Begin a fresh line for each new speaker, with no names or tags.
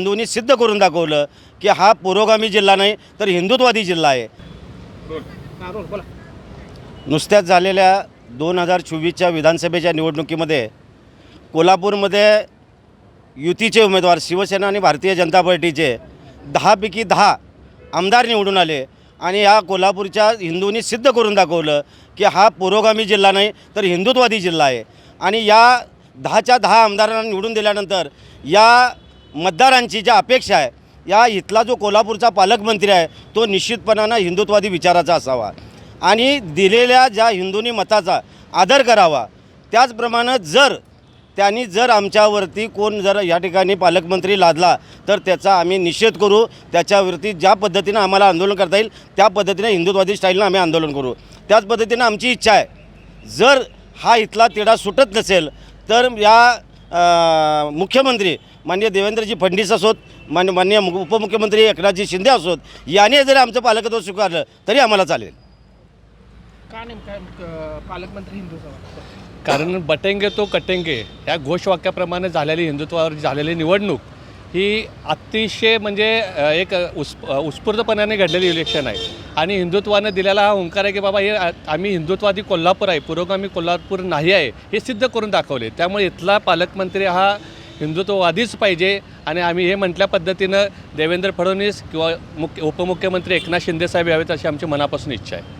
हिंदूंनी सिद्ध करून दाखवलं की हा पुरोगामी जिल्हा नाही तर हिंदुत्वादी जिल्हा आहे. नुसत्याच झालेल्या दोन हजार चोवीसच्या विधानसभेच्या निवडणुकीमध्ये कोल्हापूरमध्ये युतीचे उमेदवार शिवसेना आणि भारतीय जनता पार्टीचे दहापैकी दहा आमदार निवडून आले आणि या कोल्हापूरच्या हिंदूंनी सिद्ध करून दाखवलं की हा पुरोगामी जिल्हा नाही तर हिंदुत्वादी जिल्हा आहे. आणि या दहाच्या दहा आमदारांना निवडून दिल्यानंतर या मतदारांची ज्या अपेक्षा आहे या इथला जो कोल्हापूरचा पालकमंत्री आहे तो निश्चितपणानं हिंदुत्वादी विचाराचा असावा. आणि दिलेल्या ज्या हिंदूंनी मताचा आदर करावा त्याचप्रमाणे जर त्यांनी जर आमच्यावरती कोण जर या ठिकाणी पालकमंत्री लादला तर त्याचा आम्ही निषेध करू. त्याच्यावरती ज्या पद्धतीनं आम्हाला आंदोलन करता येईल त्या पद्धतीनं हिंदुत्वादी स्टाईलनं आम्ही आंदोलन करू. त्याच पद्धतीनं आमची इच्छा आहे जर हा इथला तिढा सुटत नसेल तर या मुख्यमंत्री माननीय देवेंद्रजी फडणवीस असोत मान्य माननीय मु- उपमुख्यमंत्री एकनाथजी शिंदे असोत याने जरी आमचं पालकत्व स्वीकारलं तरी आम्हाला चालेल.
का नेमका पालकमंत्री हिंदू
कारण बटेंगे तो कटेंगे. या घोषवाक्याप्रमाणे झालेली हिंदुत्वावर झालेली निवडणूक ही अतिशय म्हणजे एक उस् उत्स्फूर्तपणाने घडलेली इलेक्शन आहे. आणि हिंदुत्वानं दिलेला हा हुंकार आहे की बाबा हे आम्ही हिंदुत्वादी कोल्हापूर आहे पुरोगामी कोल्हापूर नाही आहे हे सिद्ध करून दाखवले. त्यामुळे इथला पालकमंत्री हा हिंदुत्ववादीच पाहिजे आणि आम्ही हे म्हटल्या पद्धतीनं देवेंद्र फडणवीस किंवा मुख्य उपमुख्यमंत्री एकनाथ शिंदेसाहेब यावेत अशी आमची मनापासून इच्छा आहे.